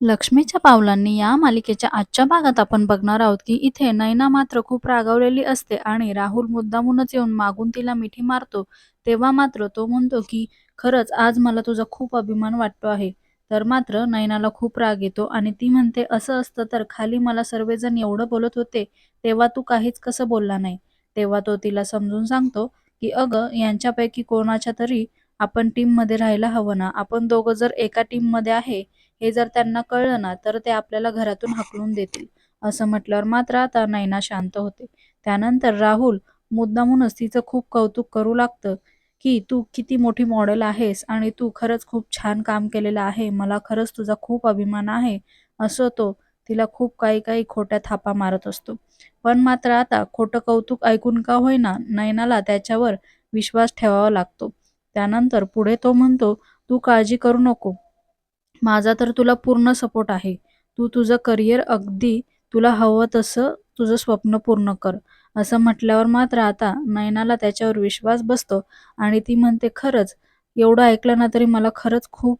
लक्ष्मीच्या पावलांनी या मालिकेच्या आजच्या भागात आपण बघणार आहोत की इथे नैना मात्र खूप रागावलेली असते आणि राहुल मुद्दामूनच येऊन मागून तिला मिठी मारतो. तेव्हा मात्र तो म्हणतो की खरंच आज मला तुझा खूप अभिमान वाटतो आहे. तर मात्र नैनाला खूप राग येतो आणि ती म्हणते असं असतं तर खाली मला सर्वजण एवढं बोलत होते तेव्हा तू काहीच कसं बोलला नाही. तेव्हा तो तिला समजून सांगतो की अगं यांच्यापैकी कोणाच्या तरी आपण टीममध्ये राहायला हवं ना. आपण दोघं जर एका टीममध्ये आहे हे जर त्यांना कळलं ना तर ते आपल्याला घरातून हाकलून देतील. असं म्हटल्यावर मात्र आता नैना शांत होते. त्यानंतर राहुल मुद्दामूनच तिचं खूप कौतुक करू लागतं की तू किती मोठी मॉडेल आहेस आणि तू खरंच खूप छान काम केलेलं आहे मला खरंच तुझा खूप अभिमान आहे असं तो तिला खूप काही काही खोट्या थापा मारत असतो. पण मात्र आता खोटं कौतुक ऐकून का होईना नैनाला त्याच्यावर विश्वास ठेवावा लागतो. त्यानंतर पुढे तो म्हणतो तू काळजी करू नको. माझा तर तुला पूर्ण सपोर्ट आहे. तू तुझं करिअर अगदी तुला हवं तसं तुझं स्वप्न पूर्ण कर. असं म्हटल्यावर मात्र आता नयनाला त्याच्यावर विश्वास बसतो आणि ती म्हणते खरंच एवढं ऐकलं ना तरी मला खरंच खूप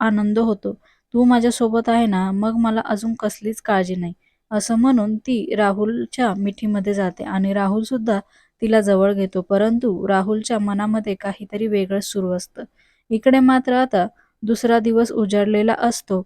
आनंद होतो. तू माझ्यासोबत आहे ना मग मला अजून कसलीच काळजी नाही. असं म्हणून ती राहुलच्या मिठीमध्ये जाते आणि राहुल सुद्धा तिला जवळ घेतो. परंतु राहुलच्या मनामध्ये काहीतरी वेगळंच सुरू असतं. इकडे मात्र आता दुसरा दिवस उजाडलेला असतो.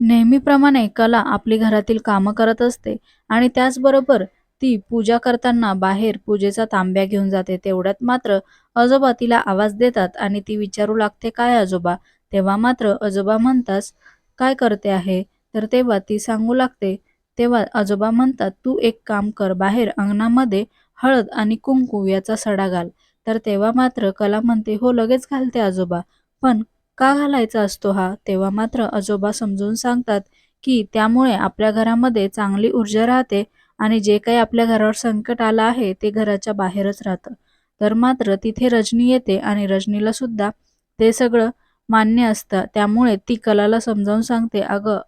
नेहमीप्रमाणे कला आपली घरातील कामं करत असते आणि त्याचबरोबर ती पूजा करताना बाहेर पूजेचा तांब्या घेऊन जाते. तेवढ्यात मात्र आजोबा तिला आवाज देतात आणि ती विचारू लागते काय आजोबा? तेव्हा मात्र आजोबा म्हणतास काय करते आहे? तर तेव्हा ती सांगू लागते तेव्हा आजोबा म्हणतात तू एक काम कर बाहेर अंगणामध्ये हळद आणि कुंकू याचा सडा घाल. तर तेव्हा मात्र कला म्हणते हो लगेच घालते आजोबा. पण का घालायचा असतो हा? तेव्हा मात्र आजोबा समजून सांगतात की त्यामुळे आपल्या घरामध्ये चांगली ऊर्जा राहते आणि जे काही आपल्या घरावर संकट आलं आहे ते घराच्या बाहेरच राहतं. तर मात्र तिथे रजनी येते आणि रजनीला सुद्धा ते सगळं मान्य असतं. त्यामुळे ती कलाला समजावून सांगते अगं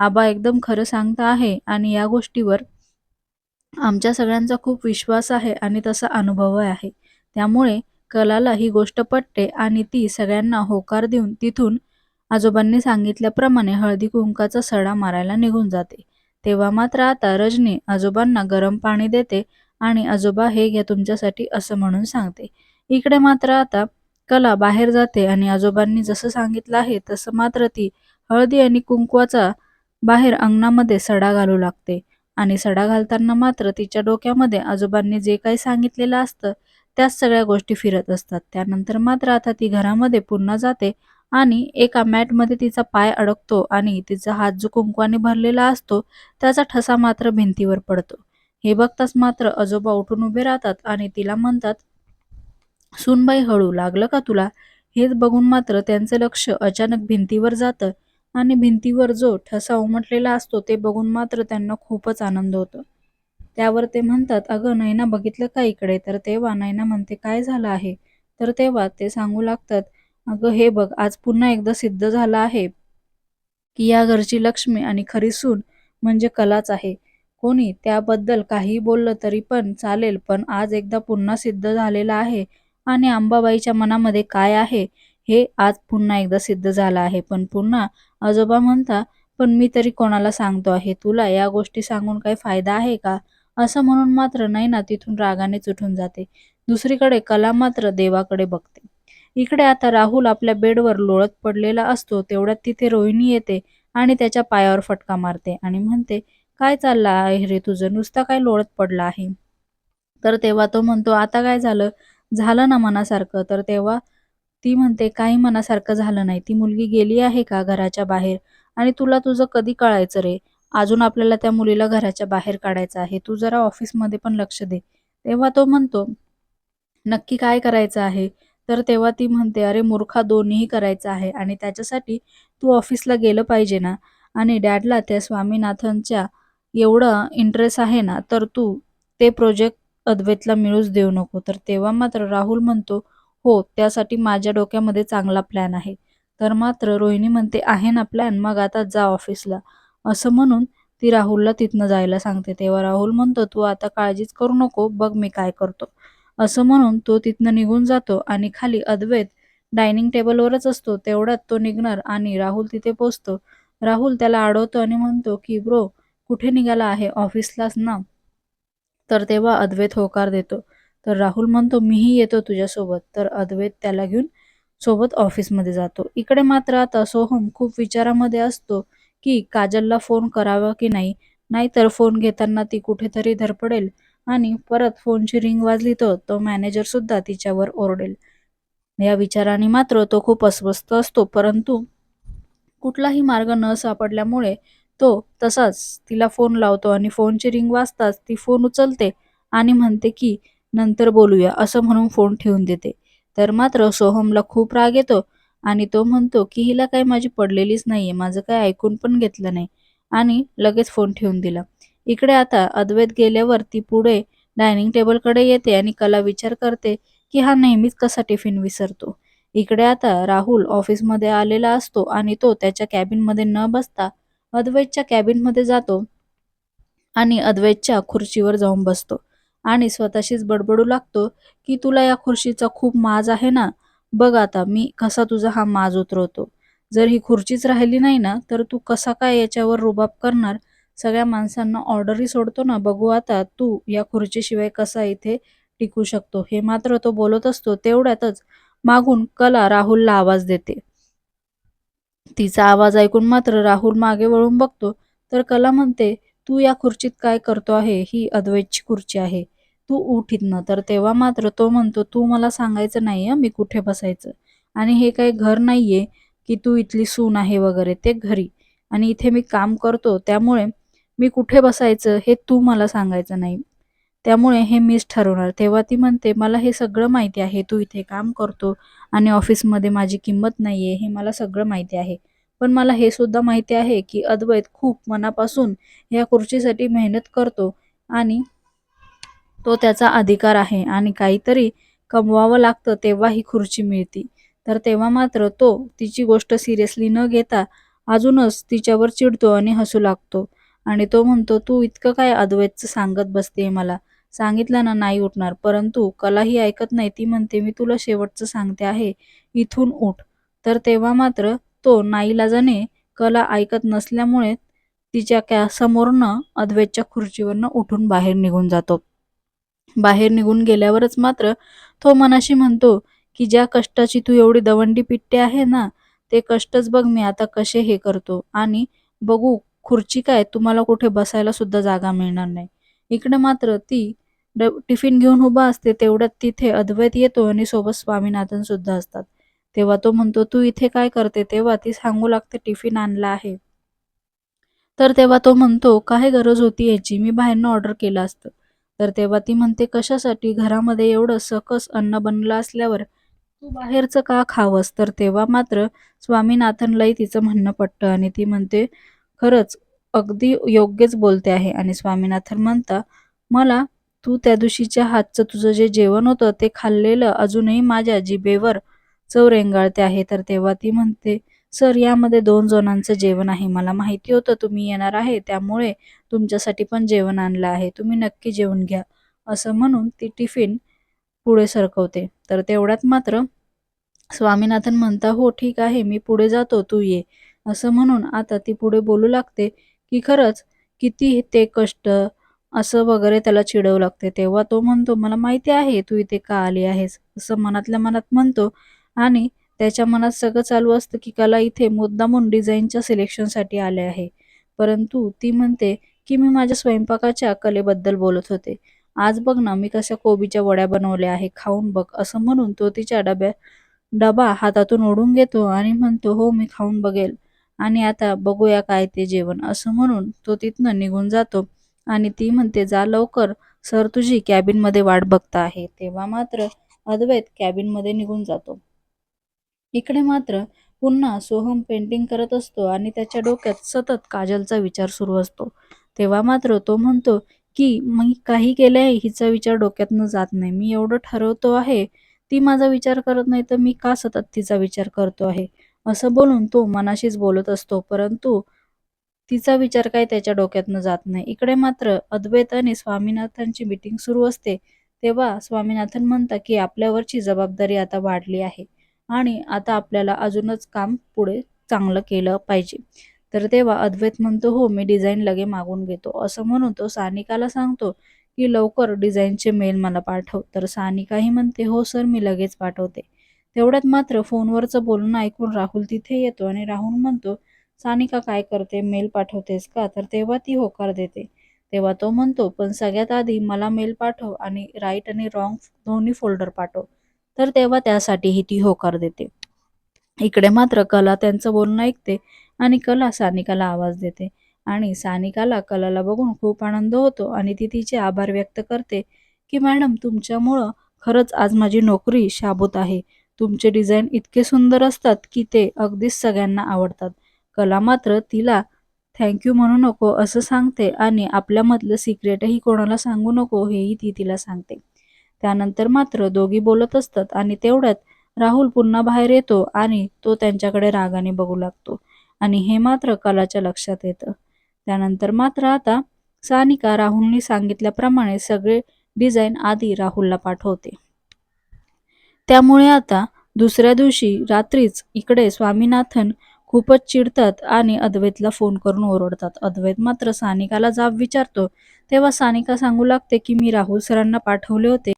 आबा एकदम खरं सांगता आहे आणि या गोष्टीवर आमच्या सगळ्यांचा खूप विश्वास आहे आणि तसा अनुभव आहे. त्यामुळे कलाला ही गोष्ट पटते आणि ती सगळ्यांना होकार देऊन तिथून आजोबांनी सांगितल्याप्रमाणे हळदी कुंकाचा सडा मारायला निघून जाते. तेव्हा मात्र आता रजनी आजोबांना गरम पाणी देते आणि आजोबा हे घ्या तुमच्यासाठी असं म्हणून सांगते. इकडे मात्र आता कला बाहेर जाते आणि आजोबांनी जसं सांगितलं आहे तसं मात्र ती हळदी आणि कुंकवाचा बाहेर अंगणामध्ये सडा घालू लागते आणि सडा घालताना मात्र तिच्या डोक्यामध्ये आजोबांनी जे काही सांगितलेलं असतं त्याच सगळ्या गोष्टी फिरत असतात. त्यानंतर मात्र आता ती घरामध्ये पुन्हा जाते आणि एका मॅटमध्ये तिचा पाय अडकतो आणि तिचा हात जो कुंकवाने भरलेला असतो त्याचा ठसा मात्र भिंतीवर पडतो. हे बघताच मात्र आजोबा उठून उभे राहतात आणि तिला म्हणतात सुनबाई हळू लागलं का तुला? हेच बघून मात्र त्यांचं लक्ष अचानक भिंतीवर जातं आणि भिंतीवर जो ठसा उमटलेला असतो ते बघून मात्र त्यांना खूपच आनंद होतो. त्यावर ते म्हणतात अगं नैना बघितलं का इकडे? तर तेव्हा नैना म्हणते काय झालं आहे? तर तेव्हा ते सांगू लागतात अगं हे बघ आज पुन्हा एकदा सिद्ध झालं आहे की या घरची लक्ष्मी आणि खरी सून म्हणजे कलाच आहे. कोणी त्याबद्दल काही बोललं तरी पण चालेल पण आज एकदा पुन्हा सिद्ध झालेलं आहे आणि अंबाबाईच्या मनामध्ये काय आहे हे आज पुन्हा एकदा सिद्ध झालं आहे. पण पुन्हा आजोबा म्हणता पण मी तरी कोणाला सांगतो आहे? तुला या गोष्टी सांगून काही फायदा आहे का? असं म्हणून मात्र नैना तिथून रागानेच उठून जाते. दुसरीकडे कला मात्र देवाकडे बघते. इकडे आता राहुल आपल्या बेडवर लोळत पडलेला असतो तेवढ्यात तिथे रोहिणी येते आणि त्याच्या पायावर फटका मारते आणि म्हणते काय चाललं आहे रे तुझं? नुसता काय लोळत पडला आहे? तर तेव्हा तो म्हणतो आता काय झालं? झालं ना मनासारखं. तर तेव्हा ती म्हणते काही मनासारखं झालं नाही. ती मुलगी गेली आहे का घराच्या बाहेर? आणि तुला तुझं कधी कळायचं रे? अजून आपल्याला त्या मुलीला घराच्या बाहेर काढायचं आहे. तू जरा ऑफिसमध्ये पण लक्ष दे. तेव्हा तो म्हणतो नक्की काय करायचं आहे? तर तेव्हा ती म्हणते अरे मूर्खा दोन्हीही करायचं आहे आणि त्याच्यासाठी तू ऑफिसला गेलं पाहिजे ना? आणि डॅडला त्या स्वामीनाथनच्या एवढं इंटरेस्ट आहे ना तर तू ते प्रोजेक्ट अद्वैतला मिळूच देऊ नको. तर तेव्हा मात्र राहुल म्हणतो हो त्यासाठी माझ्या डोक्यामध्ये चांगला प्लॅन आहे. तर मात्र रोहिणी म्हणते आहे ना प्लॅन मग आता जा ऑफिसला. असं म्हणून ती राहुलला तिथनं जायला सांगते. तेव्हा राहुल म्हणतो तू आता काळजीच करू नको बघ मी काय करतो. असं म्हणून तो तिथनं निघून जातो आणि खाली अद्वैत डायनिंग टेबलवरच असतो. तेवढ्यात तो निघणार आणि राहुल तिथे पोचतो. राहुल त्याला अडवतो आणि म्हणतो की ब्रो कुठे निघाला आहे? ऑफिसलाच ना. तर तेव्हा अद्वैत होकार देतो. तर राहुल म्हणतो मीही येतो तुझ्यासोबत. तर अद्वैत त्याला घेऊन सोबत ऑफिसमध्ये जातो. इकडे मात्र आता सोहम खूप विचारामध्ये असतो. की काजलला फोन करावा की नाही? नाहीतर फोन घेताना ती कुठेतरी धरपडेल आणि परत फोनची रिंग वाजली तर तो मॅनेजर सुद्धा तिच्यावर ओरडेल. या विचाराने मात्र तो खूप अस्वस्थ असतो परंतु कुठलाही मार्ग न सापडल्यामुळे तो तसाच तिला फोन लावतो आणि फोनची रिंग वाजताच ती फोन उचलते आणि म्हणते की नंतर बोलूया असं म्हणून फोन ठेवून देते. तर मात्र सोहमला खूप राग येतो आणि तो म्हणतो की हिला काही माझी पडलेलीच नाहीये. माझं काय ऐकून पण घेतलं नाही. आणि लगेच फोन ठेवून दिला. इकडे आता अद्वैत गेल्यावर ती पुढे डायनिंग टेबलकडे येते आणि कला विचार करते की हा नेहमीच कसा टिफिन विसरतो? इकडे आता राहुल ऑफिसमध्ये आलेला असतो आणि तो त्याच्या कॅबिनमध्ये न बसता अद्वैतच्या कॅबिनमध्ये जातो आणि अद्वैतच्या खुर्चीवर जाऊन बसतो. आणि स्वतःशीच बडबडू लागतो की तुला या खुर्चीचा खूप माज आहे ना? बघ आता मी कसा तुझा हा माज उतरवतो. जर ही खुर्चीच राहिली नाही ना तर तू कसा काय याच्यावर रुबाब करणार? सगळ्या माणसांना ऑर्डरही सोडतो ना. बघू आता तू या खुर्चीशिवाय कसा इथे टिकू शकतो? हे मात्र तो बोलत असतो तेवढ्यातच मागून कला राहुलला आवाज देते. तिचा आवाज ऐकून मात्र राहुल मागे वळून बघतो. तर कला म्हणते तू या खुर्चीत काय करतो आहे? ही अद्वैतची खुर्ची आहे. तू उठ इथनं. तर तेव्हा मात्र तो म्हणतो तू मला सांगायचं नाही मी कुठे बसायचं? आणि हे काही घर नाहीये की तू इथली सून आहे वगैरे ते घरी. आणि इथे मी काम करतो त्यामुळे मी कुठे बसायचं हे तू मला सांगायचं नाही. त्यामुळे हे मीच ठरवणार. तेव्हा ती म्हणते मला हे सगळं माहिती आहे तू इथे काम करतो आणि ऑफिसमध्ये माझी किंमत नाही आहे हे मला सगळं माहिती आहे. पण मला हे सुद्धा माहिती आहे की अद्वैत खूप मनापासून या खुर्चीसाठी मेहनत करतो आणि तो त्याचा अधिकार आहे आणि काहीतरी कमवावं लागतं तेव्हा ही खुर्ची मिळते. तर तेव्हा मात्र तो तिची गोष्ट सिरियसली न घेता अजूनच तिच्यावर चिडतो आणि हसू लागतो. आणि तो म्हणतो तू इतकं काय अद्वैतचं सांगत बसते मला. सांगितलं ना नाही उठणार. परंतु कलाही ऐकत नाही. ती म्हणते मी तुला शेवटचं सांगते आहे. इथून उठ. तर तेव्हा मात्र तो नाईलाजाने कला ऐकत नसल्यामुळे तिच्या कॅ समोरनं अद्वैतच्या खुर्चीवरनं उठून बाहेर निघून जातो. बाहेर निघून गेल्यावरच मात्र तो मनाशी म्हणतो की ज्या कष्टाची तू एवढी दवंडी पिट्टे आहे ना ते कष्टच बघ मी आता कसे हे करतो. आणि बघू खुर्ची काय? तुम्हाला कुठे बसायला सुद्धा जागा मिळणार नाही. इकडे मात्र ती टिफिन घेऊन उभा असते तेवढ्यात तिथे अद्वैत येतो आणि सोबत स्वामीनाथन सुद्धा असतात. तेव्हा तो म्हणतो तू इथे काय करते? तेव्हा ती सांगू लागते टिफिन आणला आहे. तर तेव्हा तो म्हणतो काय गरज होती याची? मी बाहेरनं ऑर्डर केलं असतं. तर तेव्हा ती म्हणते कशासाठी? घरामध्ये एवढं सकस अन्न बनलं असल्यावर तू बाहेरचं का खावंस? तर तेव्हा मात्र स्वामीनाथनलाही तिचं म्हणणं पटतं आणि ती म्हणते खरंच अगदी योग्यच बोलते आहे. आणि स्वामीनाथन म्हणता मला तू त्या दिवशीच्या हातचं तुझं जे जेवण होतं ते खाल्लेलं अजूनही माझ्या जिभेवर चव रेंगाळते आहे. तर तेव्हा ती म्हणते सर यामध्ये दोन जणांचं जेवण आहे. मला माहिती होतं तुम्ही येणार आहे त्यामुळे तुमच्यासाठी पण जेवण आणलं आहे. तुम्ही नक्की जेवण घ्या असं म्हणून ती टिफिन पुढे सरकवते. तर तेवढ्यात मात्र स्वामीनाथन म्हणता हो ठीक आहे मी पुढे जातो तू ये. असं म्हणून आता ती पुढे बोलू लागते की खरंच किती ते कष्ट असं वगैरे त्याला चिडवू लागते. तेव्हा तो म्हणतो मला माहिती आहे तू इथे का आली आहेस? असं मनातल्या मनात म्हणतो आणि त्याच्या मनात सगळं चालू असतं की कला इथे मुद्दामून डिझाईनच्या सिलेक्शनसाठी आले आहे. परंतु ती म्हणते की मी माझ्या स्वयंपाकाच्या कलेबद्दल बोलत होते. आज बघ ना मी कशा कोबीच्या वड्या बनवल्या आहे खाऊन बघ असं म्हणून तो तिच्या डब्या डबा हातातून ओढून घेतो आणि म्हणतो हो मी खाऊन बघेल. आणि आता बघूया काय ते जेवण. असं म्हणून तो तिथनं निघून जातो आणि ती म्हणते जा लवकर. सर तुझी कॅबिनमध्ये वाट बघता आहे. तेव्हा मात्र अद्वैत कॅबिनमध्ये निघून जातो. इकडे मात्र पुन्हा सोहम पेंटिंग करत असतो आणि त्याच्या डोक्यात सतत काजलचा विचार सुरू असतो. तेव्हा मात्र तो म्हणतो की मी काही केलंय हिचा विचार डोक्यातनं जात नाही. मी एवढं ठरवतो आहे ती माझा विचार करत नाही तर मी का सतत तिचा विचार करतो आहे? असं बोलून तो मनाशीच बोलत असतो परंतु तिचा विचार काय त्याच्या डोक्यातनं जात नाही. इकडे मात्र अद्वैत आणि स्वामीनाथनची मीटिंग सुरू असते. तेव्हा स्वामीनाथन म्हणतात की आपल्यावरची जबाबदारी आता वाढली आहे. आणि आता आपल्याला अजूनच काम पुढे चांगलं केलं पाहिजे. तर तेव्हा अद्वैत म्हणतो हो मी डिझाईन लगे मागून घेतो. असं म्हणून तो सानिकाला सांगतो की लवकर डिझाईनचे मेल मला पाठव. तर सानिकाही म्हणते हो सर मी लगेच पाठवते. तेवढ्यात मात्र फोनवरचं बोलणं ऐकून राहुल तिथे येतो आणि राहुल म्हणतो सानिका काय करते? मेल पाठवतेस का? तर तेव्हा ती होकार देते. तेव्हा तो म्हणतो पण सगळ्यात आधी मला मेल पाठव आणि राईट आणि रॉंग दोन्ही फोल्डर पाठव. तर तेव्हा त्यासाठीही ती होकार देते. इकडे मात्र कला त्यांचं बोलणं ऐकते आणि कला सानिकाला आवाज देते. आणि सानिकाला कलाला बघून खूप आनंद होतो आणि ती तिचे आभार व्यक्त करते की मॅडम तुमच्यामुळं खरंच आज माझी नोकरी शाबूत आहे. तुमचे डिझाईन इतके सुंदर असतात की ते अगदीच सगळ्यांना आवडतात. कला मात्र तिला थँक्यू म्हणू नको असं सांगते आणि आपल्यामधलं सिक्रेटही कोणाला सांगू नको हेही ती तिला सांगते. त्यानंतर मात्र दोघी बोलत असतात आणि तेवढ्यात राहुल पुन्हा बाहेर येतो आणि तो त्यांच्याकडे रागाने बघू लागतो. आणि हे मात्र कलाच्या लक्षात येतं. त्यानंतर मात्र आता सानिका राहुलनी सांगितल्याप्रमाणे सगळे डिझाईन आधी राहुलला पाठवते. त्यामुळे आता दुसऱ्या दिवशी रात्रीच इकडे स्वामीनाथन खूपच चिडतात आणि अद्वैतला फोन करून ओरडतात. अद्वैत मात्र सानिकाला जाब विचारतो. तेव्हा सानिका सांगू लागते की मी राहुल सरांना पाठवले होते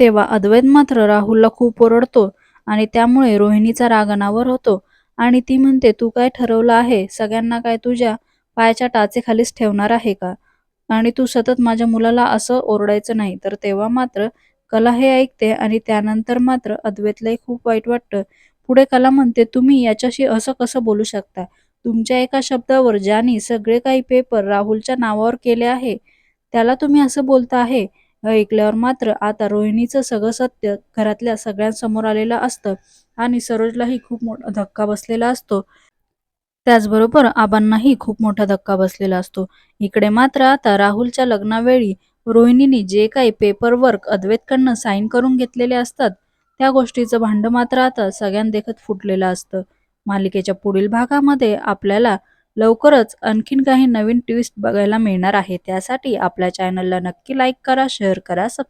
तेव्हा अद्वैत मात्र राहुलला खूप ओरडतो आणि त्यामुळे रोहिणीचा राग अनावर होतो. आणि ती म्हणते तू काय ठरवलं आहे? सगळ्यांना काय तुझ्या पायाच्या टाचेखालीच ठेवणार आहे का? आणि तू सतत माझ्या मुलाला असं ओरडायचं नाही. तर तेव्हा मात्र कला हे ऐकते आणि त्यानंतर मात्र अद्वैतलाही खूप वाईट वाटतं. पुढे कला म्हणते तुम्ही याच्याशी असं कसं बोलू शकता? तुमच्या एका शब्दावर ज्याने सगळे काही पेपर राहुलच्या नावावर केले आहे त्याला तुम्ही असं बोलता आहे? हे ऐकल्यावर मात्र आता रोहिणीचं सगळं सत्य घरातल्या सगळ्यांसमोर आलेलं असतं आणि सरोजलाही खूप मोठा धक्का बसलेला असतो. त्याचबरोबर आबांनाही खूप मोठा धक्का बसलेला असतो. इकडे मात्र आता राहुलच्या लग्नावेळी रोहिणीने जे काही पेपर वर्क अद्वैतकडनं साईन करून घेतलेले असतात त्या गोष्टीचं भांड मात्र आता सगळ्यांदेखत फुटलेलं असतं. मालिकेच्या पुढील भागामध्ये आपल्याला लवकरच आणखीन काही नवीन ट्विस्ट बघायला मिळणार आहे. त्यासाठी आपल्या चॅनलला नक्की लाईक करा शेअर करा सब